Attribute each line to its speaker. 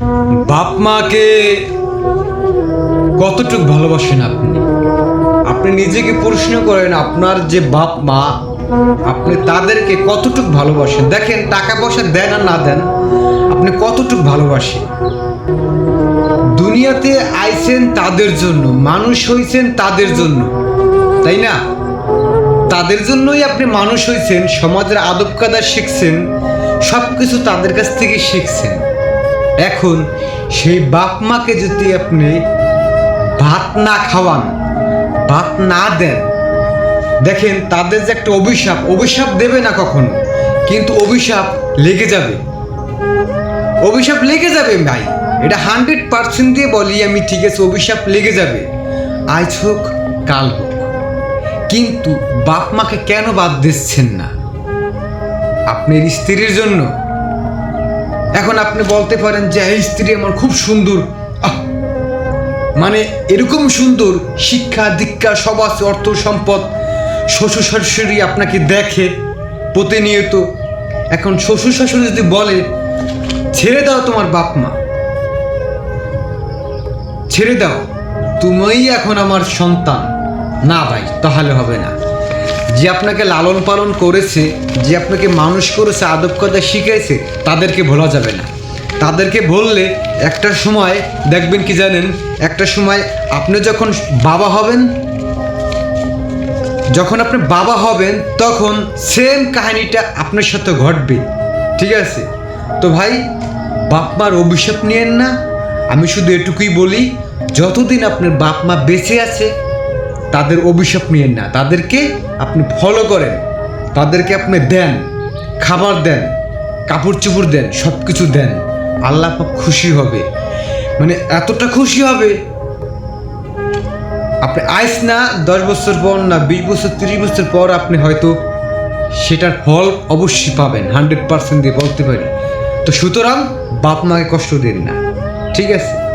Speaker 1: বাপ মাকে কতটুক ভালোবাসেন আপনি? আপনি নিজেকে প্রশ্ন করেন, আপনার যে বাপ মা, আপনি তাদেরকে কতটুক ভালোবাসেন? দেখেন, টাকা পয়সা দেন আর না দেন, আপনি কতটুক ভালোবাসেন? দুনিয়াতে আইছেন তাদের জন্য, মানুষ হইছেন তাদের জন্য, তাই না? তাদের জন্যই আপনি মানুষ হয়েছেন সমাজের আদব কাদা শিখছেন সব কিছু তাদের কাছ থেকে শিখছেন। এখন সেই বাপ মাকে যদি আপনি ভাত না খাওয়ান, ভাত না দেন, দেখেন তাদের যে একটা অভিশাপ অভিশাপ দেবে না কখনো, কিন্তু অভিশাপ লেগে যাবে। অভিশাপ লেগে যাবে ভাই। এটা হান্ড্রেড পার্সেন্ট দিয়ে বলি আমি, ঠিক আছে, অভিশাপ লেগে যাবে। আজ হোক, কাল হোক। কিন্তু বাপ মাকে কেন বাদ দিচ্ছেন না? আপনার স্ত্রীর জন্য। এখন আপনি বলতে পারেন যে এই স্ত্রী আমার খুব সুন্দর! মানে এরকম সুন্দর শিক্ষা, দীক্ষা আছে, অর্থ, সম্পদ। শ্বশুর শাশুড়ি আপনাকে দেখে প্রতিনিয়ত। এখন শ্বশুর শাশুড়ি যদি বলে, ছেড়ে দাও তোমার বাপ মা। ছেড়ে দাও। তুমিই এখন আমার সন্তান। না ভাই, তাহলে হবে না। যে আপনাকে লালন পালন করেছে, যে আপনাকে মানুষ করেছে, আদব কথা শিখেছে তাদেরকে ভোলা যাবে না। তাদেরকে বললে একটা সময়, দেখবেন কি জানেন, একটা সময় আপনি যখন বাবা হবেন, যখন আপনি বাবা হবেন, তখন সেম কাহিনীটা আপনার সাথে ঘটবে। ঠিক আছে? তো ভাই, বাপ মার অভিশাপ নিয়েন না। আমি শুধু এটুকুই বলি, যতদিন আপনার বাপ মা বেঁচে আছে তাদের অভিশাপ নিয়েন না। তাদেরকে আপনি ফলো করেন। তাদেরকে আপনি দেন। খাবার দেন কাপড় চোপড় দেন সব কিছু দেন। আল্লাহ পাক খুশি হবে। মানে এতটা খুশি হবে? আপনি আইস না, দশ বছর পর না, বিশ বছর, তিরিশ বছর পর আপনি হয়তো সেটার ফল অবশ্যই পাবেন। হান্ড্রেড পার্সেন্ট দিয়ে বলতে পারি। তো সুতরাং বাপ মাকে কষ্ট দিন না। ঠিক আছে?